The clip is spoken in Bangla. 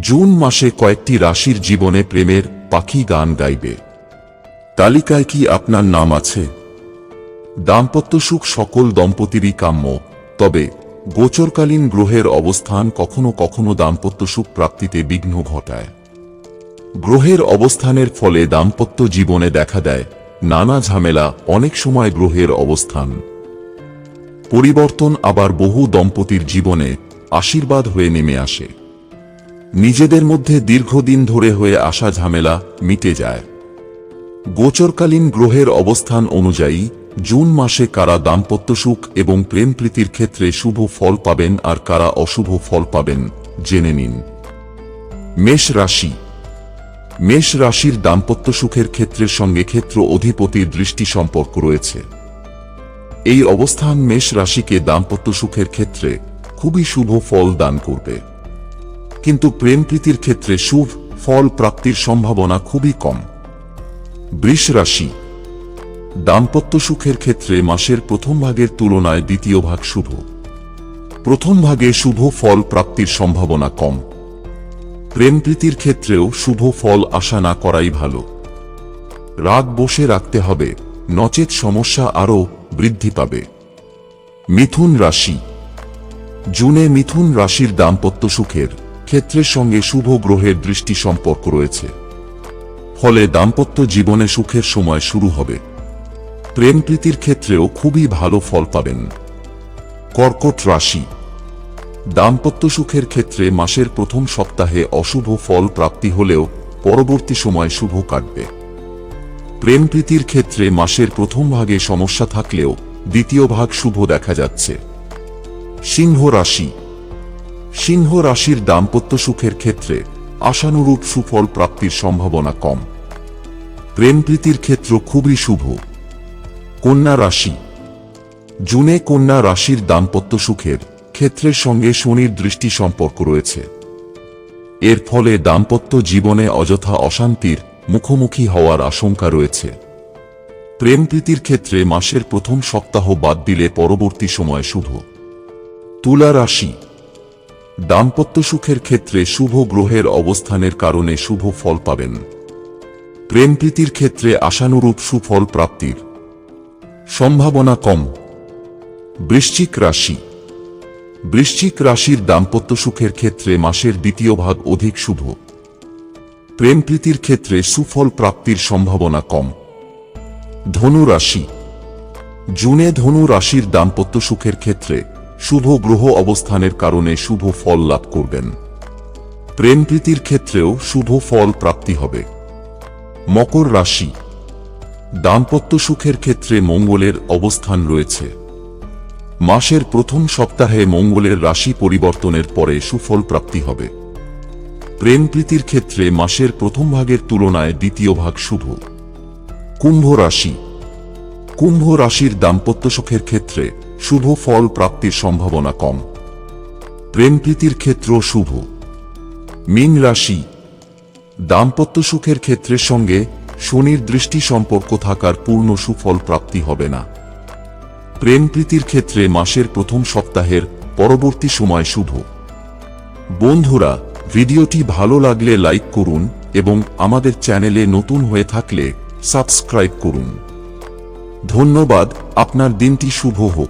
জুন মাসে কয়েকটি রাশির জীবনে প্রেমের পাখি গান গাইবে। তালিকায় কি আপনার নাম আছে? দাম্পত্য সুখ সকল দম্পতিরই কাম্য, তবে গোচরকালীন গ্রহের অবস্থান কখনো কখনো দাম্পত্য সুখ প্রাপ্তিতে বিঘ্ন ঘটায়। গ্রহের অবস্থানের ফলে দাম্পত্য জীবনে দেখা দেয় নানা ঝামেলা, অনেক সময় গ্রহের অবস্থান। পরিবর্তন আবার বহু দম্পতির জীবনে আশীর্বাদ হয়ে নেমে আসে। নিজেদের মধ্যে দীর্ঘদিন ধরে হয়ে আসা ঝামেলা মিটে যায়। গোচরকালীন গ্রহের অবস্থান অনুযায়ী, জুন মাসে কারা দাম্পত্য সুখ এবং প্রেম প্রীতির ক্ষেত্রে শুভ ফল পাবেন আর কারা অশুভ ফল পাবেন, জেনে নিন। মেষ রাশি। মেষ রাশির দাম্পত্য সুখের ক্ষেত্রের সঙ্গে ক্ষেত্র অধিপতির দৃষ্টি সম্পর্ক রয়েছে। এই অবস্থান মেষ রাশিকে দাম্পত্য সুখের ক্ষেত্রে খুবই শুভ ফল দান করবে। কিন্তু প্রেম প্রীতির ক্ষেত্রে শুভ ফল প্রাপ্তির সম্ভাবনা খুবই কম। বৃষ রাশি। দাম্পত্য সুখের ক্ষেত্রে মাসের প্রথম ভাগের তুলনায় দ্বিতীয় ভাগ শুভ। প্রথম ভাগে শুভ ফল প্রাপ্তির সম্ভাবনা কম। প্রেম প্রীতির ক্ষেত্রেও শুভ ফল আশা না করাই ভালো। রাগ বসে রাখতে হবে, নচেত সমস্যা আরও বৃদ্ধি পাবে। মিথুন রাশি। জুনে মিথুন রাশির দাম্পত্য সুখের ক্ষেত্রের সঙ্গে শুভ গ্রহের দৃষ্টি সম্পর্ক রয়েছে। ফলে দাম্পত্য জীবনে সুখের সময় শুরু হবে। প্রেম প্রীতির ক্ষেত্রেও খুবই ভালো ফল পাবেন। কর্কট রাশি। দাম্পত্য সুখের ক্ষেত্রে মাসের প্রথম সপ্তাহে অশুভ ফল প্রাপ্তি হলেও পরবর্তী সময় শুভ কাটবে। প্রেম প্রীতির ক্ষেত্রে মাসের প্রথম ভাগে সমস্যা থাকলেও দ্বিতীয় ভাগ শুভ দেখা যাচ্ছে। সিংহ রাশি। সিংহ রাশির দাম্পত্য সুখের ক্ষেত্রে আশানুরূপ সুফল প্রাপ্তির সম্ভাবনা কম। প্রেম প্রীতির ক্ষেত্র খুবই শুভ। কন্যা রাশি। জুনে কন্যা রাশির দাম্পত্য সুখের ক্ষেত্রের সঙ্গে শনির দৃষ্টি সম্পর্ক রয়েছে। এর ফলে দাম্পত্য জীবনে অযথা অশান্তির মুখোমুখি হওয়ার আশঙ্কা রয়েছে। প্রেম প্রীতির ক্ষেত্রে মাসের প্রথম সপ্তাহ বাদ দিলে পরবর্তী সময় শুভ। তুলা রাশি। দাম্পত্য সুখের ক্ষেত্রে শুভ গ্রহের অবস্থানের কারণে শুভ ফল পাবেন। প্রেম প্রীতির ক্ষেত্রে আশানুরূপ সুফল প্রাপ্তির। সম্ভাবনা কম। বৃশ্চিক রাশি। বৃশ্চিক রাশির দাম্পত্য সুখের ক্ষেত্রে মাসের দ্বিতীয় ভাগ অধিক শুভ। প্রেম প্রীতির ক্ষেত্রে সুফল প্রাপ্তির সম্ভাবনা কম। ধনু রাশি। জুনে ধনু রাশির দাম্পত্য সুখের ক্ষেত্রে শুভ গ্রহ অবস্থানের কারণে শুভ ফল লাভ করবেন। প্রেম প্রীতির ক্ষেত্রেও শুভ ফল প্রাপ্তি হবে। মকর রাশি। দাম্পত্য সুখের ক্ষেত্রে মঙ্গলের অবস্থান রয়েছে। মাসের প্রথম সপ্তাহে মঙ্গলের রাশি পরিবর্তনের পরে সুফল প্রাপ্তি হবে। প্রেম প্রীতির ক্ষেত্রে মাসের প্রথম ভাগের তুলনায় দ্বিতীয় ভাগ শুভ। কুম্ভ রাশি। কুম্ভ রাশির দাম্পত্য সুখের ক্ষেত্রে শুভ ফল প্রাপ্তির সম্ভাবনা কম। প্রেম প্রীতির ক্ষেত্র শুভ। মীন রাশি। দাম্পত্য সুখের ক্ষেত্রের সঙ্গে শনির দৃষ্টি সম্পর্ক থাকার পূর্ণ সুফল প্রাপ্তি হবে না। প্রেম প্রীতির ক্ষেত্রে মাসের প্রথম সপ্তাহের পরবর্তী সময় শুভ। বন্ধুরা, ভিডিওটি ভালো লাগলে লাইক করুন এবং আমাদের চ্যানেলে নতুন হয়ে থাকলে সাবস্ক্রাইব করুন। ধন্যবাদ, আপনার দিনটি শুভ হোক।